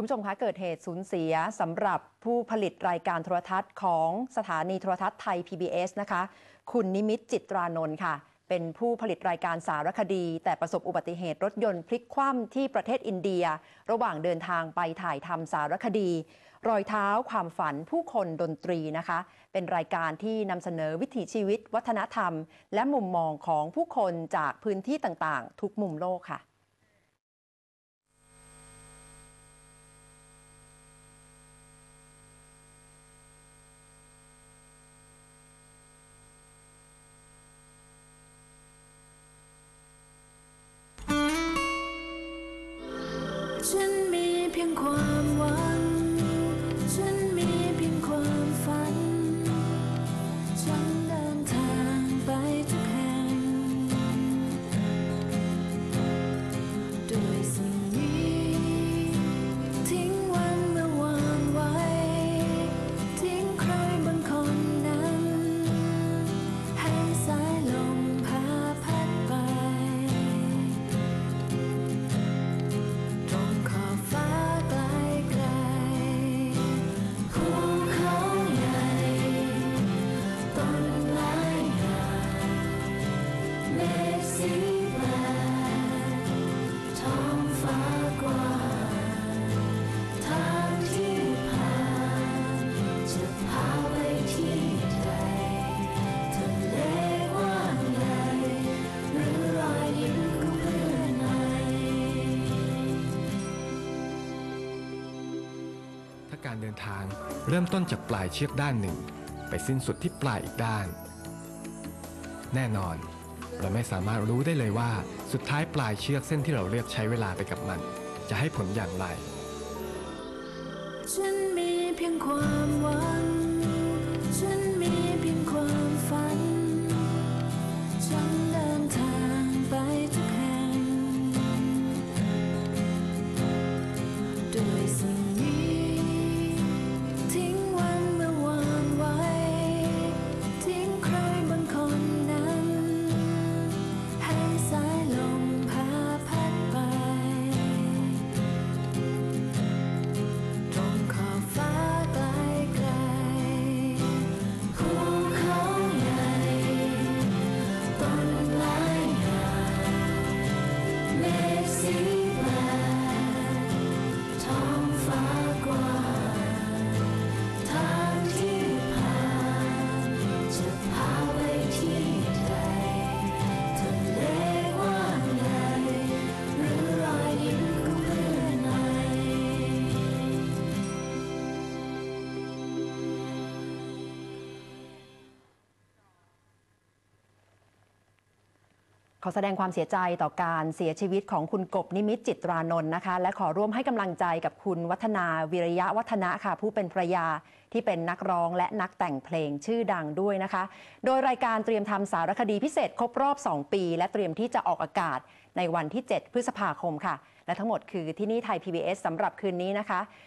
คุณผู้ชมคะเกิดเหตุสูญเสียสำหรับผู้ผลิตรายการโทรทัศน์ของสถานีโทรทัศน์ไทย PBS นะคะ คุณนิมิตจิตรานนท์ค่ะ เป็นผู้ผลิตรายการสารคดี แต่ประสบอุบัติเหตุรถยนต์พลิกคว่ำที่ประเทศอินเดีย ระหว่างเดินทางไปถ่ายทำสารคดี รอยเท้าความฝันผู้คนดนตรีนะคะ เป็นรายการที่นำเสนอวิถีชีวิต วัฒนธรรม และมุมมองของผู้คนจากพื้นที่ต่างๆ ทุกมุมโลกค่ะ การเดินทางเริ่มต้นจากปลายเชือกด้านหนึ่ง ไปสิ้นสุดที่ปลายอีกด้าน แน่นอน เราไม่สามารถรู้ได้เลยว่าสุดท้ายปลายเชือกเส้นที่เราเลือกใช้เวลาไปกับมัน จะให้ผลอย่างไร ฉันมีเพียงความหวังฉัน ขอแสดงความเสียใจต่อการเสียชีวิตของคุณกบนิมิตจิตรานนท์นะคะ และขอร่วมให้กำลังใจกับคุณวัฒนาวิริยะวัฒนะค่ะ ผู้เป็นภรรยาที่เป็นนักร้องและนักแต่งเพลงชื่อดังด้วยนะคะ โดยรายการเตรียมทำสารคดีพิเศษครบรอบ 2 ปี และเตรียมที่จะออกอากาศในวันที่ 7 พฤษภาคมค่ะ และทั้งหมดคือที่นี่ไทย PBS สำหรับคืนนี้นะคะ